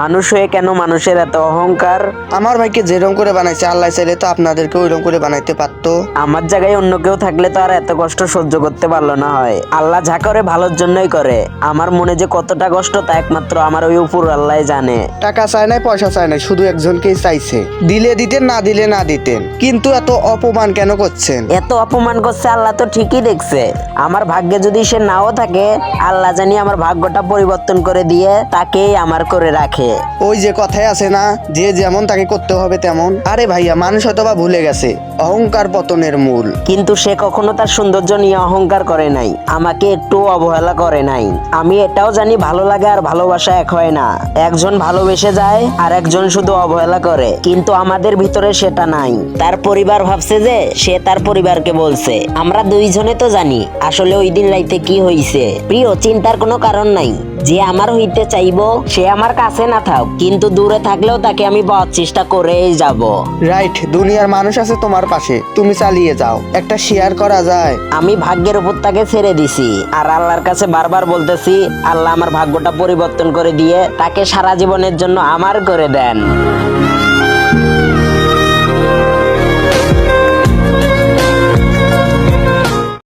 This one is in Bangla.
মানুষ হয়ে কেন মানুষের এত অহংকার? আমার ভাইকে যেরকম করে বানাইছে আল্লাহ চাইলে তো আপনাদেরকে ওইরকম করে বানাইতে পারতো। আমার জায়গায় অন্য কেউ থাকলে তো আর এত কষ্ট সহ্য করতে পারল না হয়। আল্লাহ যা করে ভালোর জন্যই করে। আমার মনে যে কতটা কষ্ট তা একমাত্র আমার ওই উপর আল্লাহ জানে। টাকা চায় নাই পয়সা চায় নাই শুধু একজনকেই চাইছে। দিলে দিতেন না দিলে না দিতেন। কিন্তু এত অপমান কেন করছেন? এত অপমান করছে আল্লাহ তো ঠিকই দেখছে। আমার ভাগ্যে যদি সে নাও থাকে আল্লাহ জানি আমার ভাগ্যটা পরিবর্তন করে দিয়ে তাকেই আমার করে রাখে। ওই যে কথায় আছে না, যে যেমন তাকে করতে হবে তেমন। আরে ভাইয়া, মানুষ হয়তো বা ভুলে গেছে, অহংকার পতনের মূল। কিন্তু সে কখনো তার সৌন্দর্য নিয়ে অহংকার করে নাই, আমাকে একটু অবহেলা করে নাই। আমি এটাও জানি ভালো লাগে আর ভালোবাসা এক হয় না। একজন ভালোবেসে যায়, আর একজন শুধু অবহেলা করে। কিন্তু আমাদের ভিতরে সেটা নাই। তার পরিবার ভাবছে যে, সে তার পরিবারকে বলছে। আমরা দুইজনে তো জানি, আসলে ওই দিন রাইতে কি হইছে। প্রিয়, চিন্তার কোনো কারণ নাই। যে আমার হইতে চাইব সে আমার কাছে না থাক কিন্তু দূরে থাকলেও তাকে আমি পাওয়ার চেষ্টা করেই যাব। রাইট দুনিয়ার মানুষ আছে তোমার পাশে তুমি চালিয়ে যাও একটা শেয়ার করা যায়। আমি ভাগ্যের উপর তাকে ছেড়ে দিছি আর আল্লাহর কাছে বারবার বলতেছি আল্লাহ আমার ভাগ্যটা পরিবর্তন করে দিয়ে তাকে সারা জীবনের জন্য আমার করে দেন।